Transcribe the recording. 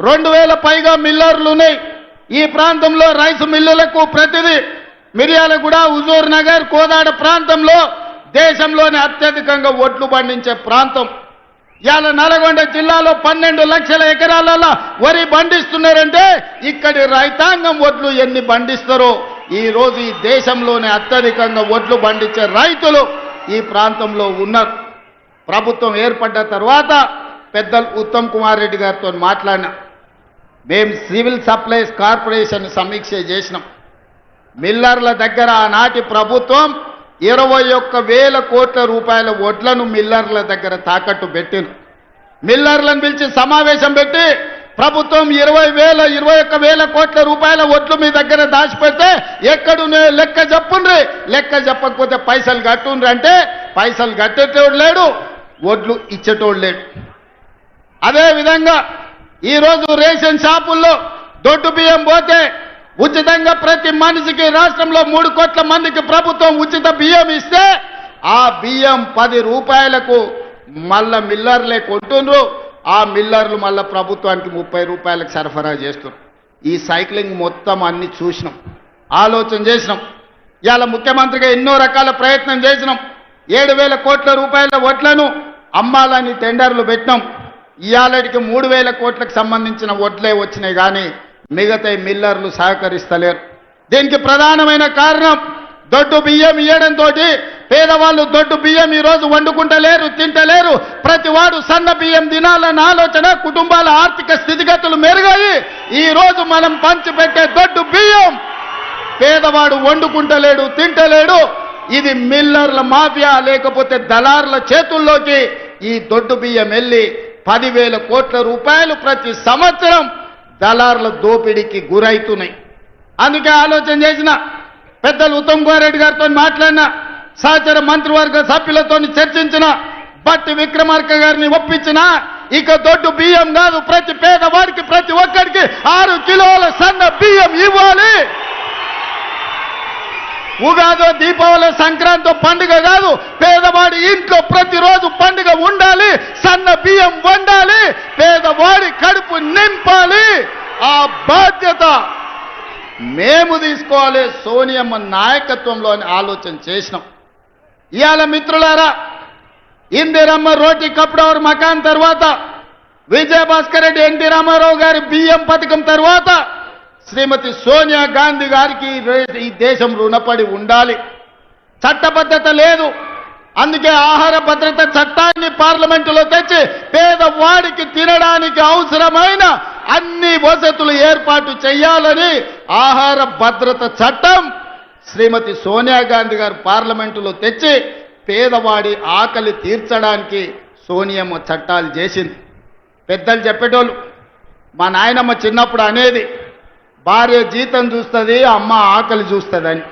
రెండు వేల పైగా మిల్లర్లు ఉన్నాయి. ఈ ప్రాంతంలో రైస్ మిల్లులకు ప్రతిదీ మిర్యాలగూడ హుజూర్ నగర్ కోదాడ ప్రాంతంలో దేశంలోనే అత్యధికంగా ఒడ్లు పండించే ప్రాంతం. ఇవాళ నల్గొండ జిల్లాలో పన్నెండు లక్షల ఎకరాలలో వరి పండిస్తున్నారంటే ఇక్కడి రైతాంగం ఒడ్లు ఎన్ని పండిస్తారో. ఈరోజు ఈ దేశంలోనే అత్యధికంగా ఒడ్లు పండించే రైతులు ఈ ప్రాంతంలో ఉన్నారు. ప్రభుత్వం ఏర్పడ్డ తర్వాత పెద్దలు ఉత్తమ్ కుమార్ రెడ్డి గారితో మాట్లాడినా. మేము సివిల్ సప్లైస్ కార్పొరేషన్ సమీక్ష చేసినాం. మిల్లర్ల దగ్గర ఆనాటి ప్రభుత్వం ఇరవై ఒక్క వేల కోట్ల రూపాయల వడ్లను మిల్లర్ల దగ్గర తాకట్టు పెట్టింది. మిల్లర్లను పిలిచి సమావేశం పెట్టి ప్రభుత్వం ఇరవై వేల ఇరవై ఒక్క వేల కోట్ల రూపాయల వడ్లు మీ దగ్గర దాచిపెడితే ఎక్కడు లెక్క చెప్పుండ్రి. లెక్క చెప్పకపోతే పైసలు కట్టుండ్రి అంటే పైసలు కట్టేటోడు లేడు వడ్లు ఇచ్చేటోడు లేడు. అదేవిధంగా ఈరోజు రేషన్ షాపుల్లో దొడ్డు బియ్యం పోతే ఉచితంగా ప్రతి మనిషికి రాష్ట్రంలో మూడు కోట్ల మందికి ప్రభుత్వం ఉచిత బియ్యం ఇస్తే ఆ బియ్యం పది రూపాయలకు మళ్ళా మిల్లర్లే కొంటుండ్రు. ఆ మిల్లర్లు మళ్ళా ప్రభుత్వానికి ముప్పై రూపాయలకు సరఫరా చేస్తున్నారు. ఈ సైక్లింగ్ మొత్తం అన్ని చూసినాం. ఆలోచన చేసినాం. ఇవాళ ముఖ్యమంత్రిగా ఎన్నో రకాల ప్రయత్నం చేసినాం. ఏడు వేల కోట్ల రూపాయల ఓట్లను అమ్మాలని టెండర్లు పెట్టినాం. ఇవాళకి మూడు వేల కోట్లకు సంబంధించిన వడ్లే వచ్చినాయి కానీ మిగతా మిల్లర్లు సహకరిస్తలేరు. దీనికి ప్రధానమైన కారణం దొడ్డు బియ్యం ఇయ్యడంతో పేదవాళ్ళు దొడ్డు బియ్యం ఈరోజు వండుకుంటలేరు తింటలేరు. ప్రతి వాడు సన్న బియ్యం తినాలన్న ఆలోచన కుటుంబాల ఆర్థిక స్థితిగతులు మెరుగాయి. ఈరోజు మనం పంచిపెట్టే దొడ్డు బియ్యం పేదవాడు వండుకుంటలేడు తింటలేడు. ఇది మిల్లర్ల మాఫియా లేకపోతే దళారుల చేతుల్లోకి ఈ దొడ్డు బియ్యం వెళ్ళి పదివేల కోట్ల రూపాయలు ప్రతి సంవత్సరం దళారుల దోపిడీకి గురవుతున్నాయి అందుకే ఆలోచన చేసిన పెద్దలు ఉత్తమ్ కుమార్ రెడ్డి గారితో మాట్లాడిన సహచర మంత్రివర్గ సభ్యులతో చర్చించిన బట్టి విక్రమార్క గారిని ఒప్పించిన ఇక దొడ్డు బియ్యం కాదు ప్రతి పేదవాడికి ప్రతి ఒక్కరికి ఆరు కిలోల సన్న బియ్యం ఇవ్వాలి ఉగాదో దీపావళి సంక్రాంతి పండుగ కాదు పేదవాడి ఇంట్లో ప్రతిరోజు పండుగ ఉండాలి సన్న బియ్యం వండాలి పేదవాడి కడుపు నింపాలి. ఆ బాధ్యత మేము తీసుకోవాలి సోనియమ్మ నాయకత్వంలో అని ఆలోచన చేసినాం. ఇవాళ మిత్రులారా ఇందిరమ్మ రోటి కప్డవర్ మకాన్ తర్వాత విజయభాస్కర్ రెడ్డి ఎన్టీ రామారావు గారి బియ్యం పథకం తర్వాత శ్రీమతి సోనియా గాంధీ గారికి ఈ ఈ దేశం రుణపడి ఉండాలి. చట్టబద్ధత లేదు. అందుకే ఆహార భద్రత చట్టాన్ని పార్లమెంటులో తెచ్చి పేదవాడికి తినడానికి అవసరమైన అన్ని వసతులు ఏర్పాటు చేయాలని ఆహార భద్రత చట్టం శ్రీమతి సోనియా గాంధీ గారు పార్లమెంటులో తెచ్చి పేదవాడి ఆకలి తీర్చడానికి సోనియమ్మ చట్టాలు చేసింది. పెద్దలు చెప్పేటోళ్ళు మా నాయనమ్మ చిన్నప్పుడు అనేది భార్య జీతం చూస్తుంది అమ్మ ఆకలి చూస్తుందని.